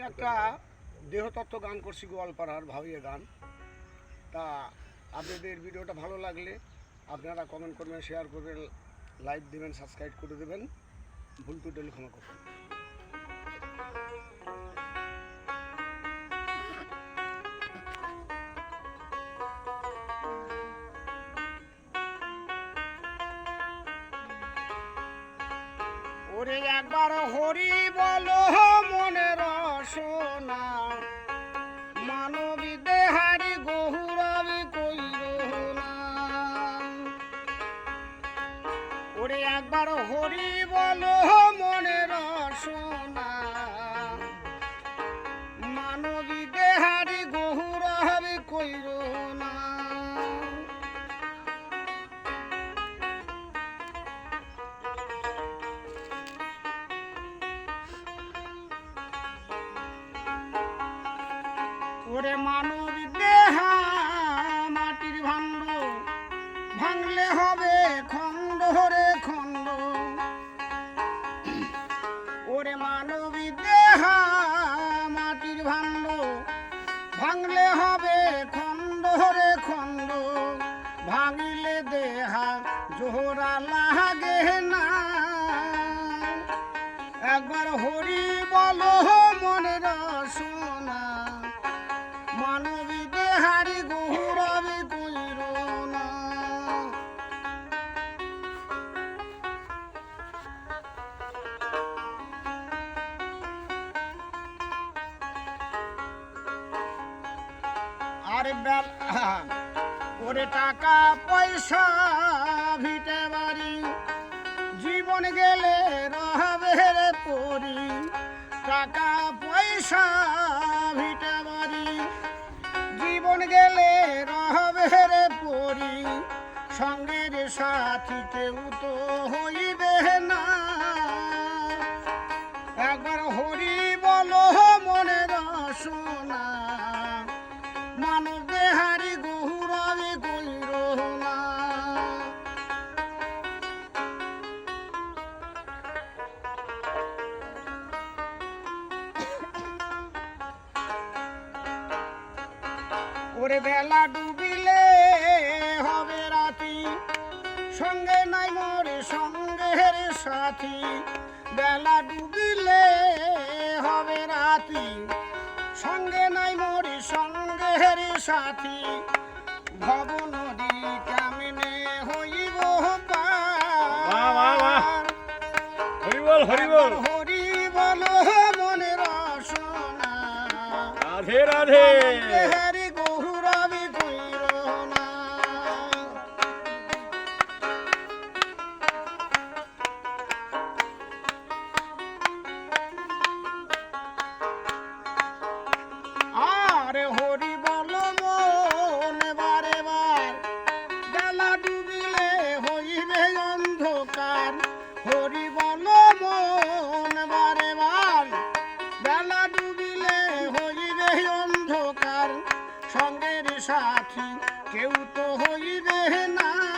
একটা দেহতত্ত্ব গান করছি গোয়ালপাড়ার ভাবিয়ে গান। তা আপনাদের ভিডিওটা ভালো লাগলে আপনারা কমেন্ট করবেন শেয়ার করবেন লাইক দেবেন সাবস্ক্রাইব করে দেবেন। ভুল টুটেল ক্ষমা করবেন। ওরে একবার হরি বলো, মনের সোনা মানবী দেহারি গহুরবি কইর ওরে একবার হরি বলো মনের সোনা ওরে মানব দেহা মাটির ভাণ্ড। ভাঙলে হবে খণ্ড রে খণ্ড। ওরে মানব দেহা মাটির ভাণ্ড। ভাঙলে হবে খণ্ড রে খণ্ড। ভাঙিলে দেহা জোহরা বেল ওরে টাকা পয়সা ভিটে বাড়ি জীবন গেলে রহবে পরি। টাকা পয়সা ওরে বেলা ডুবিলে হবে রাতি। সঙ্গে নাই মোরে সঙ্গের সাথী। বেলা ডুবিলে হবে রাতি। সঙ্গে নাই মোরে সঙ্গের সাথী। ভব নদী কেমনে হইব। হরিবল হরিবল। হরি বল মনের সোনা রাধে রাধে। সাথী কেউ তো হইবে না।